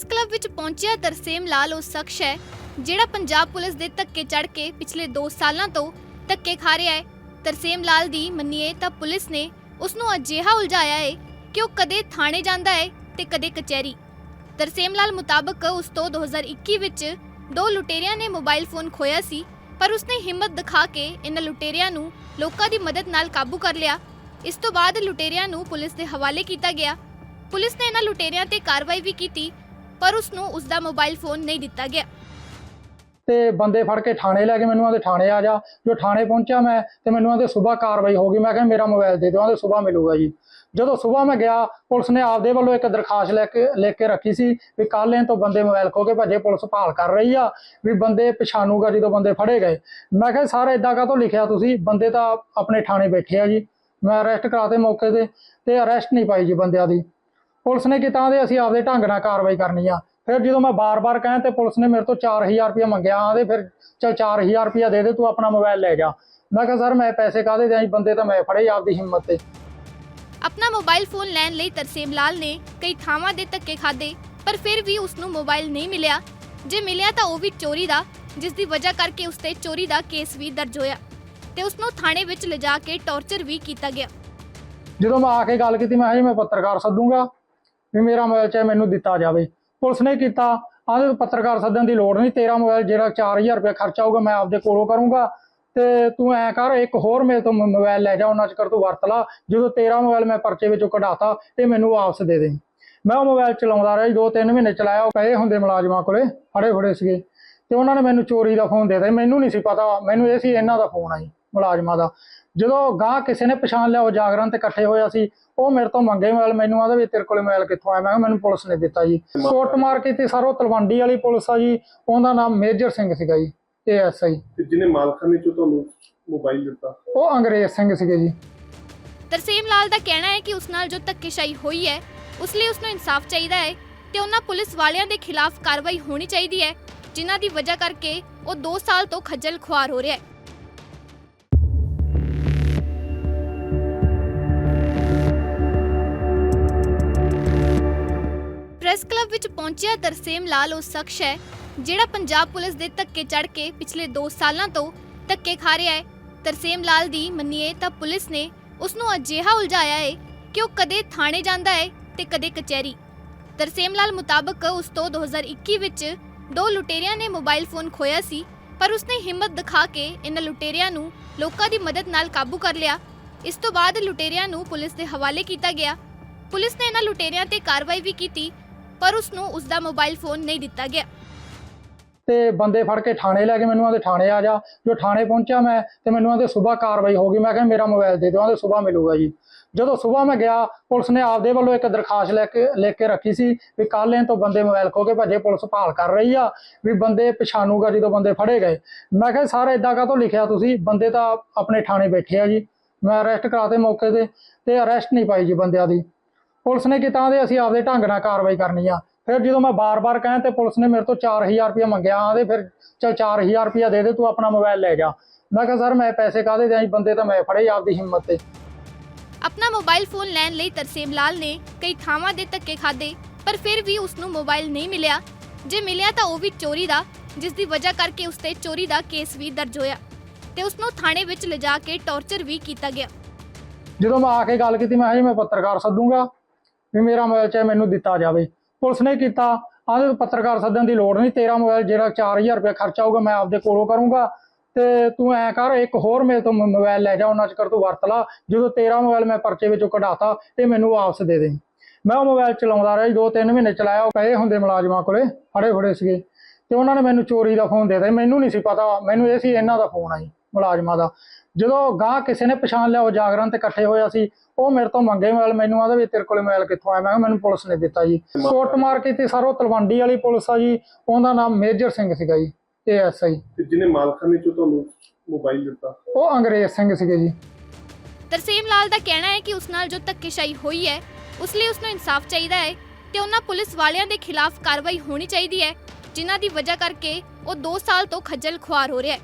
Press club ਵਿੱਚ ਪਹੁੰਚਿਆ ਤਰਸੇਮ ਲਾਲ ਉਹ ਸ਼ਖਸ ਹੈ, ਜਿਹੜਾ ਪੰਜਾਬ ਪੁਲਿਸ ਦੇ ਧੱਕੇ ਚੜ ਕੇ ਪਿਛਲੇ 2 ਸਾਲਾਂ ਤੋਂ ਧੱਕੇ ਖਾ ਰਿਹਾ ਹੈ। ਤਰਸੇਮ ਲਾਲ ਦੀ ਮੰਨੀਏ ਤਾਂ ਪੁਲਿਸ ਨੇ ਉਸ ਨੂੰ ਅਜਿਹਾ ਉਲਝਾਇਆ ਹੈ ਕਿ ਉਹ ਕਦੇ ਥਾਣੇ ਜਾਂਦਾ ਹੈ ਤੇ ਕਦੇ ਕਚਹਿਰੀ। ਤਰਸੇਮ ਲਾਲ ਮੁਤਾਬਕ ਉਸ ਤੋਂ 2021 ਵਿੱਚ ਦੋ ਲੁਟੇਰਿਆਂ ਨੇ ਮੋਬਾਈਲ ਫੋਨ ਖੋਇਆ ਸੀ, ਪਰ ਉਸਨੇ ਹਿੰਮਤ ਦਿਖਾ ਕੇ ਇਹਨਾਂ ਲੁਟੇਰਿਆਂ ਨੂੰ ਲੋਕਾਂ ਦੀ ਮਦਦ ਨਾਲ ਕਾਬੂ ਕਰ ਲਿਆ। ਇਸ ਤੋਂ ਬਾਅਦ ਲੁਟੇਰਿਆਂ ਨੂੰ ਪੁਲਿਸ ਦੇ ਹਵਾਲੇ ਕੀਤਾ ਗਿਆ। ਪੁਲਿਸ ਨੇ ਇਹਨਾਂ ਲੁਟੇਰਿਆਂ ਤੇ ਕਾਰਵਾਈ ਵੀ ਕੀਤੀ ਪਰ ਉਸ ਨੂੰ ਉਸ ਦਾ ਮੋਬਾਈਲ ਫੋਨ ਨਹੀਂ ਦਿੱਤਾ ਗਿਆ। ਤੇ ਬੰਦੇ ਫੜ ਕੇ ਥਾਣੇ ਲੈ ਕੇ ਮੈਨੂੰ ਆਂਦੇ ਥਾਣੇ ਆ ਜਾ। ਜੋ ਥਾਣੇ ਪਹੁੰਚਿਆ ਮੈਂ ਤੇ ਮੈਨੂੰ ਆਂਦੇ ਸਵੇਰ ਕਾਰਵਾਈ ਹੋ ਗਈ। ਮੈਂ ਕਿਹਾ ਮੇਰਾ ਮੋਬਾਈਲ ਦੇ ਦਿਓ, ਆਂਦੇ ਸਵੇਰ ਮਿਲੂਗਾ ਜੀ। ਜਦੋਂ ਸਵੇਰ ਮੈਂ ਗਿਆ, ਪੁਲਿਸ ਨੇ ਆਪਦੇ ਵੱਲੋਂ ਇੱਕ ਦਰਖਾਸਤ ਲੈ ਕੇ ਲੈ ਕੇ ਰੱਖੀ ਸੀ ਵੀ ਕੱਲ ਇਹ ਤੋਂ ਬੰਦੇ ਮੋਬਾਈਲ ਖੋ ਕੇ ਭੱਜੇ, ਪੁਲਿਸ ਭਾਲ ਕਰ ਰਹੀ ਆ ਵੀ ਬੰਦੇ ਪਛਾਣੂਗਾ ਜਦੋਂ ਬੰਦੇ ਫੜੇ ਗਏ। ਮੈਂ ਕਿਹਾ ਸਰ ਇਦਾਂ ਕਾਹਤੋਂ ਲਿਖਿਆ ਤੁਸੀਂ? ਬੰਦੇ ਤਾਂ ਆਪਣੇ ਥਾਣੇ ਬੈਠੇ ਆ ਜੀ। ਮੈਂ ਅਰੈਸਟ ਕਰਾਤੇ ਮੌਕੇ ਤੇ ਤੇ ਅਰੈਸਟ ਨਹੀਂ ਪਾਈ ਜੀ ਬੰਦਿਆਂ ਦੀ। ਪੁਲਿਸ ਨੇ ਕਿਤਾ ਦੇ ਅਸੀਂ ਆਪਦੇ ਢੰਗ ਨਾਲ ਕਾਰਵਾਈ ਕਰਨੀ ਆ। ਫਿਰ ਜਦੋਂ ਮੈਂ ਬਾਰ-ਬਾਰ ਕਹਿ ਤੇ ਪੁਲਿਸ ਨੇ ਮੇਰੇ ਤੋਂ 4000 ਰੁਪਇਆ ਮੰਗਿਆ ਆਂਦੇ ਫਿਰ ਚਲ 4000 ਰੁਪਇਆ ਦੇ ਦੇ ਤੂੰ ਆਪਣਾ ਮੋਬਾਈਲ ਲੈ ਜਾ। ਮੈਂ ਕਿਹਾ ਸਰ ਮੈਂ ਪੈਸੇ ਕਾਹਦੇ ਦਿਆਂ ਜੀ ਬੰਦੇ ਤਾਂ ਮੈਂ ਫੜੇ ਆਪਦੀ ਹਿੰਮਤ ਤੇ। ਆਪਣਾ ਮੋਬਾਈਲ ਫੋਨ ਲੈਣ ਲਈ ਤਰਸੇਮ ਲਾਲ ਨੇ ਕਈ ਥਾਵਾਂ ਦੇ ਧੱਕੇ ਖਾਦੇ ਪਰ ਫਿਰ ਵੀ ਉਸ ਨੂੰ ਮੋਬਾਈਲ ਨਹੀਂ ਮਿਲਿਆ। ਜੇ ਮਿਲਿਆ ਤਾਂ ਉਹ ਵੀ ਚੋਰੀ ਦਾ ਜਿਸ ਦੀ ਵਜ੍ਹਾ ਕਰਕੇ ਉਸ ਤੇ ਚੋਰੀ ਦਾ ਕੇਸ ਵੀ ਦਰਜ ਹੋਇਆ ਤੇ ਉਸ ਨੂੰ ਥਾਣੇ ਵਿੱਚ ਲਿਜਾ ਕੇ ਟੌਰਚਰ ਵੀ ਕੀਤਾ ਗਿਆ। ਜਦੋਂ ਮੈਂ ਆ ਕੇ ਗੱਲ ਕੀਤੀ ਮੈਂ ਕਿਹਾ ਜੀ ਮੈਂ ਪੱਤਰਕਾਰ ਸੱਦੂਗਾ। ਵੀ ਮੇਰਾ ਮੋਬਾਈਲ ਚਾਹੇ ਮੈਨੂੰ ਦਿੱਤਾ ਜਾਵੇ। ਪੁਲਿਸ ਨੇ ਕੀਤਾ। ਆਂਦੇ ਪੱਤਰਕਾਰ ਸੱਦਣ ਦੀ ਲੋੜ ਨਹੀਂ। ਤੇਰਾ ਮੋਬਾਈਲ ਜਿਹੜਾ 4000 ਰੁਪਏ ਖਰਚਾ ਹੋਊਗਾ, ਮੈਂ ਆਪਦੇ ਕੋਲੋਂ ਕਰੂੰਗਾ। ਤੇ ਤੂੰ ਐ ਕਰ, ਇੱਕ ਹੋਰ ਮੇਰੇ ਤੋਂ ਮ- ਮੋਬਾਈਲ ਲੈ ਜਾ, ਉਹਨਾਂ ਚ ਕਰ ਤੂੰ ਵਰਤ ਲਾ। ਜਦੋਂ ਤੇਰਾ ਮੋਬਾਈਲ ਮੈਂ ਪਰਚੇ ਵਿੱਚੋਂ ਕਢਾਤਾ, ਤੇ ਮੈਨੂੰ ਵਾਪਸ ਦੇ ਦੇ। ਮੈਂ ਉਹ ਮੋਬਾਈਲ ਚਲਾਉਂਦਾ ਰਿਹਾ ਦੋ ਤਿੰਨ ਮਹੀਨੇ ਚਲਾਇਆ। ਉਹ ਪਏ ਹੁੰਦੇ ਮੁਲਾਜ਼ਮਾਂ ਕੋਲੇ, ਫੜੇ ਫੜੇ ਸੀਗੇ। ਤੇ ਉਹਨਾਂ ਨੇ ਮੈਨੂੰ ਚੋਰੀ ਦਾ ਫੋਨ ਦੇ ਦਿੱਤਾ। ਮੈਨੂੰ ਨਹੀਂ ਸੀ ਪਤਾ। ਮੈਨੂੰ ਇਹ ਸੀ ਇਹਨਾਂ ਦਾ ਫੋਨ ਆ ਜੀ, ਮੁਲਾਜ਼ਮਾਂ ਦਾ। ਜਦੋਂ ਗਾਂ ਕਿਸੇ ਨੇ ਪਛਾਣ ਲਿਆ ਉਹ ਜਾਗਰਣ ਤੇ ਇਕੱਠੇ ਹੋਇਆ ਸੀ ਉਹ ਮੇਰੇ ਤੋਂ ਮੰਗੇ ਮੋਬਾਈਲ ਮੈਨੂੰ ਆਦਾ ਵੀ ਤੇਰੇ ਕੋਲੇ ਮੋਬਾਈਲ ਕਿੱਥੋਂ ਆਇਆ? ਮੈਂ ਕਿਹਾ ਮੈਨੂੰ ਪੁਲਿਸ ਨੇ ਦਿੱਤਾ ਜੀ। ਕੋਟ ਮਾਰ ਕੀਤੀ ਸਰ ਉਹ ਤਲਵੰਡੀ ਵਾਲੀ ਪੁਲਿਸ ਆ ਜੀ ਉਹਦਾ ਨਾਮ ਮੇਜਰ ਸਿੰਘ ਸੀਗਾ ਜੀ ਏਐਸਆਈ ਤੇ ਜਿਹਨੇ ਮਾਲਖਾਨੇ ਚੋਂ ਤੁਹਾਨੂੰ ਮੋਬਾਈਲ ਦਿੱਤਾ? ਉਹ ਅੰਗਰੇਜ਼ ਸਿੰਘ ਸੀਗੇ ਜੀ। ਤਰਸੇਮ ਲਾਲ ਦਾ ਕਹਿਣਾ ਹੈ ਕਿ ਉਸ ਨਾਲ ਜੋ ਧੱਕੇਸ਼ਾਹੀ ਹੋਈ ਹੈ ਉਸ ਲਈ ਉਸ ਨੂੰ ਇਨਸਾਫ ਚਾਹੀਦਾ ਹੈ ਤੇ ਉਹਨਾਂ ਪੁਲਿਸ ਵਾਲਿਆਂ ਦੇ ਖਿਲਾਫ ਕਾਰਵਾਈ ਹੋਣੀ ਚਾਹੀਦੀ ਹੈ ਜਿਨ੍ਹਾਂ ਦੀ ਵਜ੍ਹਾ ਕਰਕੇ ਉਹ 2 ਸਾਲ ਤੋਂ ਖੱਜਲ ਖੁਆਰ ਹੋ ਰਿਹਾ ਹੈ। ਵਿੱਚ ਪਹੁੰਚਿਆ ਤਰਸੇਮ ਲਾਲ ਉਹ ਸ਼ਖਸ ਹੈ, ਜਿਹੜਾ ਪੰਜਾਬ ਪੁਲਿਸ ਦੇ ਧੱਕੇ ਚੜ ਕੇ ਪਿਛਲੇ 2 ਸਾਲਾਂ ਤੋਂ ਧੱਕੇ ਖਾ ਰਿਹਾ ਹੈ। ਤਰਸੇਮ ਲਾਲ ਦੀ ਮੰਨੀਏ ਤਾਂ ਪੁਲਿਸ ਨੇ ਉਸ ਨੂੰ ਅਜਿਹਾ ਉਲਝਾਇਆ ਹੈ ਕਿ ਉਹ ਕਦੇ ਥਾਣੇ ਜਾਂਦਾ ਹੈ ਤੇ ਕਦੇ ਕਚਹਿਰੀ। ਤਰਸੇਮ ਲਾਲ ਮੁਤਾਬਕ ਉਸ ਤੋਂ 2021 ਵਿੱਚ ਦੋ ਲੁਟੇਰਿਆਂ ਨੇ ਮੋਬਾਈਲ ਫੋਨ ਖੋਇਆ ਸੀ, ਪਰ ਉਸਨੇ ਹਿੰਮਤ ਦਿਖਾ ਕੇ ਇਹਨਾਂ ਲੁਟੇਰਿਆਂ ਨੂੰ ਲੋਕਾਂ ਦੀ ਮਦਦ ਨਾਲ ਕਾਬੂ ਕਰ ਲਿਆ। ਇਸ ਤੋਂ ਬਾਅਦ ਲੁਟੇਰਿਆਂ ਨੂੰ ਪੁਲਿਸ ਦੇ ਹਵਾਲੇ ਕੀਤਾ ਗਿਆ। ਪੁਲਿਸ ਨੇ ਇਹਨਾਂ ਲੁਟੇਰਿਆਂ ਤੇ ਕਾਰਵਾਈ ਵੀ ਕੀਤੀ ਪਰ ਉਸ ਨੂੰ ਉਸ ਦਾ ਮੋਬਾਈਲ ਫੋਨ ਨਹੀਂ ਦਿੱਤਾ ਗਿਆ। ਤੇ ਬੰਦੇ ਫੜ ਕੇ ਥਾਣੇ ਲੈ ਕੇ ਮੈਨੂੰ ਆਂਦੇ ਥਾਣੇ ਆ ਜਾ। ਜੋ ਥਾਣੇ ਪਹੁੰਚਿਆ ਮੈਂ ਤੇ ਮੈਨੂੰ ਆਂਦੇ ਸਵੇਰ ਕਾਰਵਾਈ ਹੋ ਗਈ। ਮੈਂ ਕਿਹਾ ਮੇਰਾ ਮੋਬਾਈਲ ਦੇ ਦਿਓ, ਆਂਦੇ ਸਵੇਰ ਮਿਲੂਗਾ ਜੀ। ਜਦੋਂ ਸਵੇਰ ਮੈਂ ਗਿਆ, ਪੁਲਿਸ ਨੇ ਆਪਦੇ ਵੱਲੋਂ ਇੱਕ ਦਰਖਾਸਤ ਲੈ ਕੇ ਲੈ ਕੇ ਰੱਖੀ ਸੀ ਵੀ ਕੱਲ ਇਹ ਤੋਂ ਬੰਦੇ ਮੋਬਾਈਲ ਖੋ ਕੇ ਭੱਜੇ, ਪੁਲਿਸ ਭਾਲ ਕਰ ਰਹੀ ਆ ਵੀ ਬੰਦੇ ਪਛਾਣੂਗਾ ਜਦੋਂ ਬੰਦੇ ਫੜੇ ਗਏ। ਮੈਂ ਕਿਹਾ ਸਰ ਇਦਾਂ ਕਾਹਤੋਂ ਲਿਖਿਆ ਤੁਸੀਂ? ਬੰਦੇ ਤਾਂ ਆਪਣੇ ਥਾਣੇ ਬੈਠੇ ਆ ਜੀ। ਮੈਂ ਅਰੈਸਟ ਕਰਾਤੇ ਮੌਕੇ ਤੇ ਤੇ ਅਰੈਸਟ ਨਹੀਂ ਪਾਈ ਜੀ ਬੰਦਿਆਂ ਦੀ। ਪੁਲਿਸ ਨੇ ਕਿਤਾ ਦੇ ਅਸੀਂ ਆਪਦੇ ਢੰਗ ਨਾਲ ਕਾਰਵਾਈ ਕਰਨੀ ਆ। ਫਿਰ ਜਦੋਂ ਮੈਂ ਬਾਰ-ਬਾਰ ਕਹਿ ਤੇ ਪੁਲਿਸ ਨੇ ਮੇਰੇ ਤੋਂ 4000 ਰੁਪਇਆ ਮੰਗਿਆ ਆਂਦੇ ਫਿਰ ਚਲ 4000 ਰੁਪਇਆ ਦੇ ਦੇ ਤੂੰ ਆਪਣਾ ਮੋਬਾਈਲ ਲੈ ਜਾ। ਮੈਂ ਕਿਹਾ ਸਰ ਮੈਂ ਪੈਸੇ ਕਾਹਦੇ ਦਿਆਂ ਜੀ ਬੰਦੇ ਤਾਂ ਮੈਂ ਫੜੇ ਆਪਦੀ ਹਿੰਮਤ ਤੇ। ਆਪਣਾ ਮੋਬਾਈਲ ਫੋਨ ਲੈਣ ਲਈ ਤਰਸੇਮ ਲਾਲ ਨੇ ਕਈ ਥਾਵਾਂ ਦੇ ਧੱਕੇ ਖਾਦੇ ਪਰ ਫਿਰ ਵੀ ਉਸ ਨੂੰ ਮੋਬਾਈਲ ਨਹੀਂ ਮਿਲਿਆ। ਜੇ ਮਿਲਿਆ ਤਾਂ ਉਹ ਵੀ ਚੋਰੀ ਦਾ ਜਿਸ ਦੀ ਵਜ੍ਹਾ ਕਰਕੇ ਉਸ ਤੇ ਚੋਰੀ ਦਾ ਕੇਸ ਵੀ ਦਰਜ ਹੋਇਆ ਤੇ ਉਸ ਨੂੰ ਥਾਣੇ ਵਿੱਚ ਲਿਜਾ ਕੇ ਟੌਰਚਰ ਵੀ ਕੀਤਾ ਗਿਆ। ਜਦੋਂ ਮੈਂ ਆ ਕੇ ਗੱਲ ਕੀਤੀ ਮੈਂ ਕਿਹਾ ਜੀ ਮੈਂ ਪੱਤਰਕਾਰ ਸੱਦੂਗਾ। ਵੀ ਮੇਰਾ ਮੋਬਾਈਲ ਚਾਹੇ ਮੈਨੂੰ ਦਿੱਤਾ ਜਾਵੇ। ਪੁਲਿਸ ਨੇ ਕੀਤਾ। ਆਂਦੇ ਪੱਤਰਕਾਰ ਸੱਦਣ ਦੀ ਲੋੜ ਨਹੀਂ। ਤੇਰਾ ਮੋਬਾਈਲ ਜਿਹੜਾ 4000 ਰੁਪਏ ਖਰਚਾ ਹੋਊਗਾ ਮੈਂ ਆਪਦੇ ਕੋਲੋਂ ਕਰੂੰਗਾ। ਤੇ ਤੂੰ ਐ ਕਰ, ਇੱਕ ਹੋਰ ਮੇਰੇ ਤੋਂ ਮ- ਮੋਬਾਈਲ ਲੈ ਜਾ, ਉਹਨਾਂ ਚ ਕਰ ਤੂੰ ਵਰਤ ਲਾ। ਜਦੋਂ ਤੇਰਾ ਮੋਬਾਈਲ ਮੈਂ ਪਰਚੇ ਵਿੱਚੋਂ ਕਢਾਤਾ, ਤੇ ਮੈਨੂੰ ਵਾਪਸ ਦੇ ਦੇ। ਮੈਂ ਉਹ ਮੋਬਾਈਲ ਚਲਾਉਂਦਾ ਰਿਹਾ ਦੋ ਤਿੰਨ ਮਹੀਨੇ ਚਲਾਇਆ। ਉਹ ਪਏ ਹੁੰਦੇ ਮੁਲਾਜ਼ਮਾਂ ਕੋਲੇ ਫੜੇ ਫੜੇ ਸੀਗੇ। ਤੇ ਉਹਨਾਂ ਨੇ ਮੈਨੂੰ ਚੋਰੀ ਦਾ ਫੋਨ ਦੇ ਦਿੱਤਾ। ਮੈਨੂੰ ਨਹੀਂ ਸੀ ਪਤਾ। ਮੈਨੂੰ ਇਹ ਸੀ, ਇਹਨਾਂ ਦਾ ਫੋਨ ਆ ਜੀ। ਮੁਲਾਜ਼ਮਾਂ ਦਾ। ਜਦੋਂ ਗਾਂ ਕਿਸੇ ਨੇ ਪਛਾਣ ਲਿਆ ਉਹ ਜਾਗਰਣ ਤੇ ਇਕੱਠੇ ਹੋਇਆ ਸੀ ਉਹ ਮੇਰੇ ਤੋਂ ਮੰਗੇ ਮੋਬਾਈਲ ਮੈਨੂੰ ਆਦਾ ਵੀ ਤੇਰੇ ਕੋਲੇ ਮੋਬਾਈਲ ਕਿੱਥੋਂ ਆਇਆ? ਮੈਂ ਕਿਹਾ ਮੈਨੂੰ ਪੁਲਿਸ ਨੇ ਦਿੱਤਾ ਜੀ। ਕੋਟ ਮਾਰ ਕੀਤੀ ਸਰ ਉਹ ਤਲਵੰਡੀ ਵਾਲੀ ਪੁਲਿਸ ਆ ਜੀ ਉਹਦਾ ਨਾਮ ਮੇਜਰ ਸਿੰਘ ਸੀਗਾ ਜੀ ਏਐਸਆਈ। ਤੇ ਜਿਹਨੇ ਮਾਲਖਾਨੇ ਚੋਂ ਤੁਹਾਨੂੰ ਮੋਬਾਈਲ ਦਿੱਤਾ? ਉਹ ਅੰਗਰੇਜ਼ ਸਿੰਘ ਸੀਗੇ ਜੀ। ਤਰਸੇਮ ਲਾਲ ਦਾ ਕਹਿਣਾ ਹੈ ਕਿ ਉਸ ਨਾਲ ਜੋ ਧੱਕੇਸ਼ਾਹੀ ਹੋਈ ਹੈ ਉਸ ਲਈ ਉਸ ਨੂੰ ਇਨਸਾਫ ਚਾਹੀਦਾ ਹੈ ਤੇ ਉਹਨਾਂ ਪੁਲਿਸ ਵਾਲਿਆਂ ਦੇ ਖਿਲਾਫ ਕਾਰਵਾਈ ਹੋਣੀ ਚਾਹੀਦੀ ਹੈ ਜਿਨ੍ਹਾਂ ਦੀ ਵਜ੍ਹਾ ਕਰਕੇ ਉਹ 2 ਸਾਲ ਤੋਂ ਖੱਜਲ ਖੁਆਰ ਹੋ ਰਿਹਾ ਹੈ।